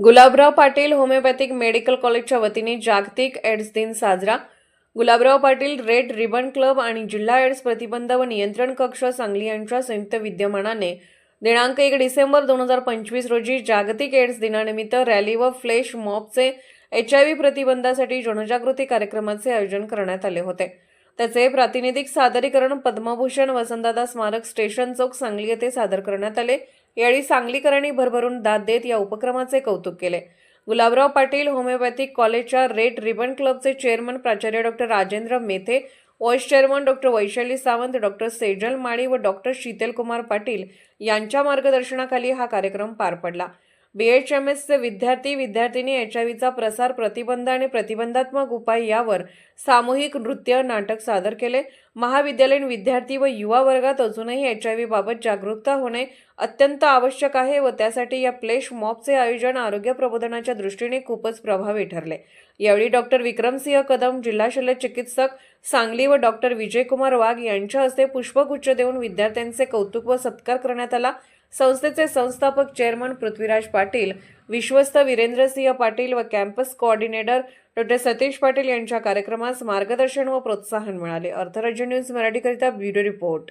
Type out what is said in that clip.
Gulabrao Patil homeopathic medical कॉलेजच्या वतीने जागतिक एड्स दिन साजरा. Gulabrao Patil red ribbon club आणि जिल्हा एड्स प्रतिबंध व नियंत्रण कक्ष सांगली यांच्या संयुक्त विद्यमानाने दिनांक एक डिसेंबर दोन हजार पंचवीस रोजी जागतिक एड्स दिनानिमित्त रॅली व फ्लेश मॉबचे एच आय व्ही प्रतिबंधासाठी जनजागृती कार्यक्रमाचे आयोजन करण्यात आले होते. त्याचे प्रातिनिधिक सादरीकरण पद्मभूषण वसंतदादा स्मारक स्टेशन चौक सांगली येथे सादर करण्यात आले. यावेळी सांगलीकरांनी भरभरून दाद देत या उपक्रमाचे कौतुक केले. गुलाबराव पाटील होमिओपॅथिक कॉलेजच्या रेड रिबन क्लबचे चेअरमन प्राचार्य doctor Rajendra Methe vice chairman doctor Vaishali Sawant doctor Sejal Mali व डॉक्टर शीतलकुमार पाटील यांच्या मार्गदर्शनाखाली हा कार्यक्रम पार पडला. बी एच एम एसचे विद्यार्थी विद्यार्थिनी एच आय व्हीचा प्रसार प्रतिबंध आणि प्रतिबंधात्मक उपाय यावर सामूहिक नृत्य नाटक सादर केले. महाविद्यालयीन विद्यार्थी व युवा वर्गात अजूनही एच आय व्ही बाबत जागरूकता होणे अत्यंत आवश्यक आहे व त्यासाठी या प्लेश मॉबचे आयोजन आरोग्य प्रबोधनाच्या दृष्टीने खूपच प्रभावी ठरले. यावेळी डॉक्टर विक्रमसिंह कदम जिल्हा शल्य चिकित्सक सांगली व डॉक्टर विजयकुमार वाघ यांच्या हस्ते पुष्पगुच्छ देऊन विद्यार्थ्यांचे कौतुक व सत्कार करण्यात आला. संस्थेचे संस्थापक चेअरमन पृथ्वीराज पाटील विश्वस्त वीरेंद्रसिंह पाटील व campus coordinator doctor Satish Patil यांच्या कार्यक्रमास मार्गदर्शन व प्रोत्साहन मिळाले. अर्थराज्य न्यूज मराठीकरिता ब्युरो रिपोर्ट.